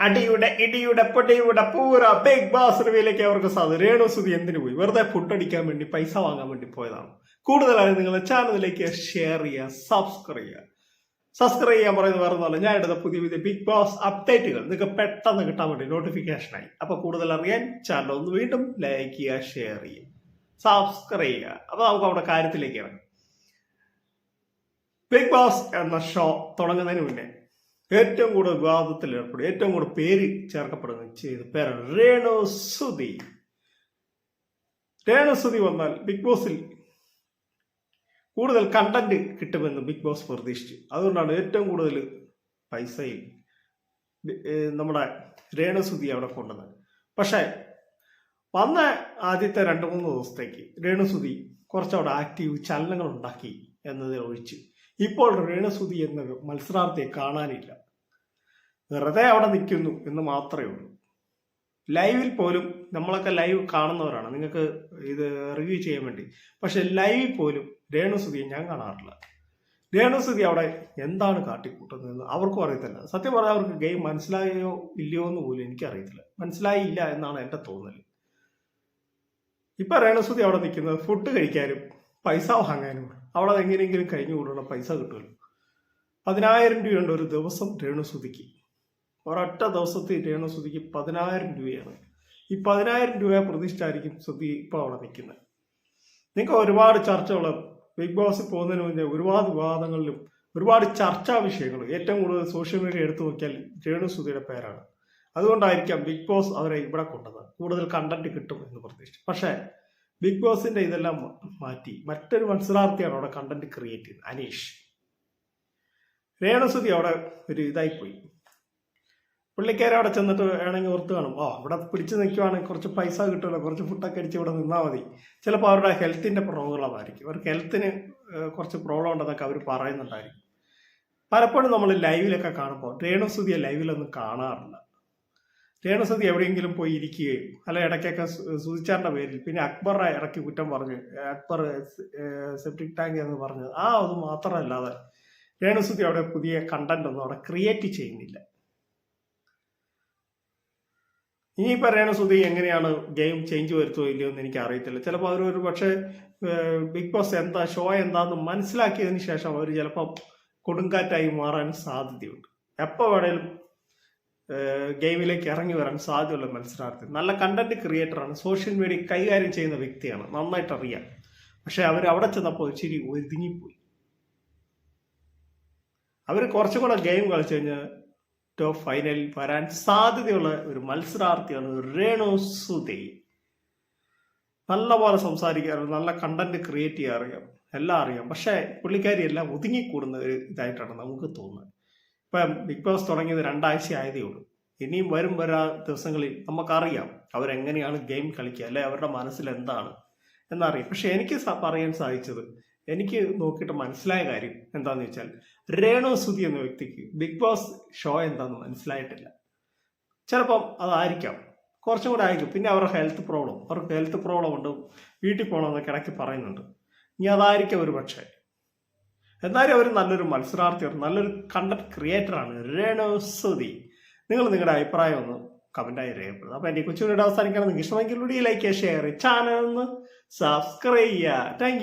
അടിയുടെ ഇടിയുടെ പൊടിയുടെ പൂര ബിഗ് ബോസ് റിവ്യൂലേക്ക് അവർക്ക് സാധനം. രേണു സുതി എന്തിനു പോയി? വെറുതെ ഫുഡ് അടിക്കാൻ വേണ്ടി പൈസ വാങ്ങാൻ വേണ്ടി പോയതാണ്. കൂടുതലായി നിങ്ങൾ ചാനലിലേക്ക് ഷെയർ ചെയ്യുക സബ്സ്ക്രൈബ് ചെയ്യുക. സബ്സ്ക്രൈബ് ചെയ്യാൻ പറയുന്നത് വേറെ ഒന്നുമല്ല. ഞാൻ എടുത്ത പുതിയ പുതിയ ബിഗ് ബോസ് അപ്ഡേറ്റുകൾ നിങ്ങൾക്ക് പെട്ടെന്ന് കിട്ടാൻ വേണ്ടി നോട്ടിഫിക്കേഷനായി അപ്പൊ കൂടുതൽ അറിയാൻ ചാനൽ ഒന്ന് വീണ്ടും ലൈക്ക് ചെയ്യുക ഷെയർ ചെയ്യുക. സബ്സ്ക്രൈബ് ചെയ്യുക. അപ്പൊ നമുക്ക് അവിടെ കാര്യത്തിലേക്ക് ഇറങ്ങാം. ബിഗ് ബോസ് എന്ന ഷോ തുടങ്ങുന്നതിന് മുന്നേ ഏറ്റവും കൂടുതൽ വിവാദത്തിൽ ഏർപ്പെടും ഏറ്റവും കൂടുതൽ പേര് ചേർക്കപ്പെടുന്ന ചെയ്ത പേരാണ് രേണുസുതി രേണുസുതി രേണു വന്നാൽ ബിഗ് ബോസിൽ കൂടുതൽ കണ്ടന്റ് കിട്ടുമെന്ന് ബിഗ് ബോസ് പ്രതീക്ഷിച്ചു. അതുകൊണ്ടാണ് ഏറ്റവും കൂടുതൽ പൈസയിൽ നമ്മുടെ രേണുസുതി അവിടെ കൊണ്ടുവന്നത്. പക്ഷേ വന്ന ആദ്യത്തെ രണ്ട് മൂന്ന് ദിവസത്തേക്ക് രേണുസുതി കുറച്ചവിടെ ആക്റ്റീവ് ചലനങ്ങൾ ഉണ്ടാക്കി എന്നതിൽ ഒഴിച്ച്. ഇപ്പോൾ രേണുസുതി എന്ന മത്സരാർത്ഥിയെ കാണാനില്ല. വെറുതെ അവിടെ നിൽക്കുന്നു എന്ന് മാത്രമേ ഉള്ളൂ. ലൈവിൽ പോലും നമ്മളൊക്കെ ലൈവ് കാണുന്നവരാണ്. നിങ്ങൾക്ക് ഇത് റിവ്യൂ ചെയ്യാൻ വേണ്ടി. പക്ഷെ ലൈവിൽ പോലും രേണുസുതിയെ ഞാൻ കാണാറില്ല. രേണുസുതി അവിടെ എന്താണ് കാട്ടിക്കൂട്ടുന്നതെന്ന് അവർക്കും അറിയത്തില്ല. സത്യം പറഞ്ഞാൽ അവർക്ക് ഗെയിം മനസ്സിലായോ ഇല്ലയോ എന്ന് പോലും എനിക്കറിയത്തില്ല. മനസ്സിലായില്ല എന്നാണ് എന്റെ തോന്നൽ ഇപ്പൊ രേണുസുതി അവിടെ നിൽക്കുന്നത് ഫുഡ് കഴിക്കാനും പൈസ വാങ്ങാനും. അവിടെ എങ്ങനെയെങ്കിലും കഴിഞ്ഞു കൂടുന്ന പൈസ കിട്ടുമല്ലോ. പതിനായിരം രൂപയുണ്ട് ഒരു ദിവസം രേണുസുതിക്ക്. ഒരൊറ്റ ദിവസത്തെ ഇരയണ സ്തുതിക്ക് പതിനായിരം രൂപയാണ്. ഈ പതിനായിരം രൂപ പ്രതീക്ഷിച്ചായിരിക്കും സ്തുതി ഇപ്പോൾ അവിടെ നിൽക്കുന്നത്. നിങ്ങൾക്ക് ഒരുപാട് ചർച്ചകൾ ബിഗ് ബോസിൽ പോകുന്നതിന് മുന്നേ ഒരുപാട് വിവാദങ്ങളിലും ഒരുപാട് ചർച്ചാ വിഷയങ്ങൾ ഏറ്റവും കൂടുതൽ സോഷ്യൽ മീഡിയ എടുത്തു നോക്കിയാൽ രേണുസുതിയുടെ പേരാണ്. അതുകൊണ്ടായിരിക്കാം ബിഗ് ബോസ് അവരെ ഇവിടെ കൊണ്ടത്. കൂടുതൽ കണ്ടന്റ് കിട്ടും എന്ന് പ്രതീക്ഷിച്ചു. പക്ഷേ ബിഗ് ബോസിന്റെ ഇതെല്ലാം മാറ്റി മറ്റൊരു മത്സരാർത്ഥിയാണ് അവിടെ കണ്ടന്റ് ക്രിയേറ്റ് ചെയ്യുന്നത് അനീഷ്. രേണുസുതി അവിടെ ഒരു ഇതായിപ്പോയി. പുള്ളിക്കാരെ അവിടെ ചെന്നിട്ട് വേണമെങ്കിൽ ഓർത്ത് കാണും. ഓ അവിടെ പിടിച്ചു നിൽക്കുവാണെങ്കിൽ കുറച്ച് പൈസ കിട്ടുമല്ലോ കുറച്ച് ഫുഡൊക്കെ അടിച്ച് ഇവിടെ നിന്നാൽ മതി. ചിലപ്പോൾ അവരുടെ ഹെൽത്തിന്റെ പ്രോബ്ലമായിരിക്കും അവർക്ക് ഹെൽത്തിന് കുറച്ച് പ്രോബ്ലം ഉണ്ടെന്നൊക്കെ അവർ പറയുന്നുണ്ടായിരിക്കും. പലപ്പോഴും നമ്മൾ ലൈവിലൊക്കെ കാണുമ്പോൾ രേണുസുതിയെ ലൈവിലൊന്നും കാണാറില്ല. രേണുസുതി എവിടെയെങ്കിലും പോയി ഇരിക്കുകയും അല്ല ഇടയ്ക്കൊക്കെ സു- പേരിൽ പിന്നെ അക്ബറെ ഇറക്കി കുറ്റം പറഞ്ഞു അക്ബർ സെപ്റ്റിക് ടാങ്ക് എന്ന് പറഞ്ഞത് ആ അത് മാത്രമല്ലാതെ രേണുസുതി അവിടെ പുതിയ കണ്ടന്റ് ഒന്നും അവിടെ ക്രിയേറ്റ് ചെയ്യുന്നില്ല. ഇനിയിപ്പോ സുധി എങ്ങനെയാണ് ഗെയിം ചേഞ്ച് വരുത്തുമോ ഇല്ലയോ എന്ന് എനിക്ക് അറിയത്തില്ല. ചിലപ്പോൾ അവർ ഒരു പക്ഷേ ബിഗ് ബോസ് എന്താ ഷോ എന്താന്ന് മനസ്സിലാക്കിയതിന് ശേഷം അവർ ചിലപ്പോൾ കൊടുങ്കാറ്റായി മാറാൻ സാധ്യതയുണ്ട്. എപ്പോൾ വേണേലും ഗെയിമിലേക്ക് ഇറങ്ങി വരാൻ സാധ്യതയുള്ള മത്സരാർത്ഥി. നല്ല കണ്ടന്റ് ക്രിയേറ്ററാണ് സോഷ്യൽ മീഡിയ കൈകാര്യം ചെയ്യുന്ന വ്യക്തിയാണ്. നന്നായിട്ട് അറിയാം. പക്ഷെ അവർ അവിടെ ചെന്നപ്പോൾ ഇച്ചിരി ഒതുങ്ങിപ്പോയി അവർ കുറച്ചും കൂടെ ഗെയിം കളിച്ചു കഴിഞ്ഞാൽ ടോപ്പ് ഫൈനലിൽ വരാൻ സാധ്യതയുള്ള ഒരു മത്സരാർത്ഥിയാണ് രേണു നല്ല പോലെ സംസാരിക്കാറ് നല്ല കണ്ടന്റ് ക്രിയേറ്റ് ചെയ്യാൻ അറിയാം എല്ലാം അറിയാം. പക്ഷേ പുള്ളിക്കാരി എല്ലാം ഒതുങ്ങിക്കൂടുന്ന ഒരു ഇതായിട്ടാണ് നമുക്ക് തോന്നുന്നത്. ഇപ്പം ബിഗ് ബോസ് തുടങ്ങിയത് രണ്ടാഴ്ച ആയതേ ഉള്ളൂ. ഇനിയും വരും വരാ ദിവസങ്ങളിൽ നമുക്കറിയാം അവരെങ്ങനെയാണ് ഗെയിം കളിക്കുക അല്ലെ അവരുടെ മനസ്സിൽ എന്താണ് എന്നറിയാം. പക്ഷെ എനിക്ക് പറയാൻ സാധിച്ചത് എനിക്ക് നോക്കിയിട്ട് മനസ്സിലായ കാര്യം എന്താന്ന് വെച്ചാൽ രേണു സുധി എന്ന വ്യക്തിക്ക് ബിഗ് ബോസ് ഷോ എന്താന്ന് മനസ്സിലായിട്ടില്ല. ചിലപ്പം അതായിരിക്കാം. കുറച്ചും കൂടെ ആയിരിക്കും. പിന്നെ അവരുടെ ഹെൽത്ത് പ്രോബ്ലം അവർക്ക് ഹെൽത്ത് പ്രോബ്ലം ഉണ്ട് വീട്ടിൽ പോകണമെന്നൊക്കെ ഇടയ്ക്ക് പറയുന്നുണ്ട്. ഇനി അതായിരിക്കും ഒരു പക്ഷേ. എന്നാലും അവർ നല്ലൊരു മത്സരാർത്ഥിയാണ് നല്ലൊരു കണ്ടന്റ് ക്രിയേറ്ററാണ് രേണു സുധി. നിങ്ങൾ നിങ്ങളുടെ അഭിപ്രായം ഒന്ന് കമന്റായി രേഖപ്പെടുത്തുക. അപ്പൊ എന്റെ കൊച്ചുകൂടെ അവസാനിക്കണം നിങ്ങൾക്ക് ഇഷ്ടമെങ്കിൽ ലൈക്ക് ഷെയർ ചാനൽ ഒന്ന് സബ്സ്ക്രൈബ് ചെയ്യുക. താങ്ക്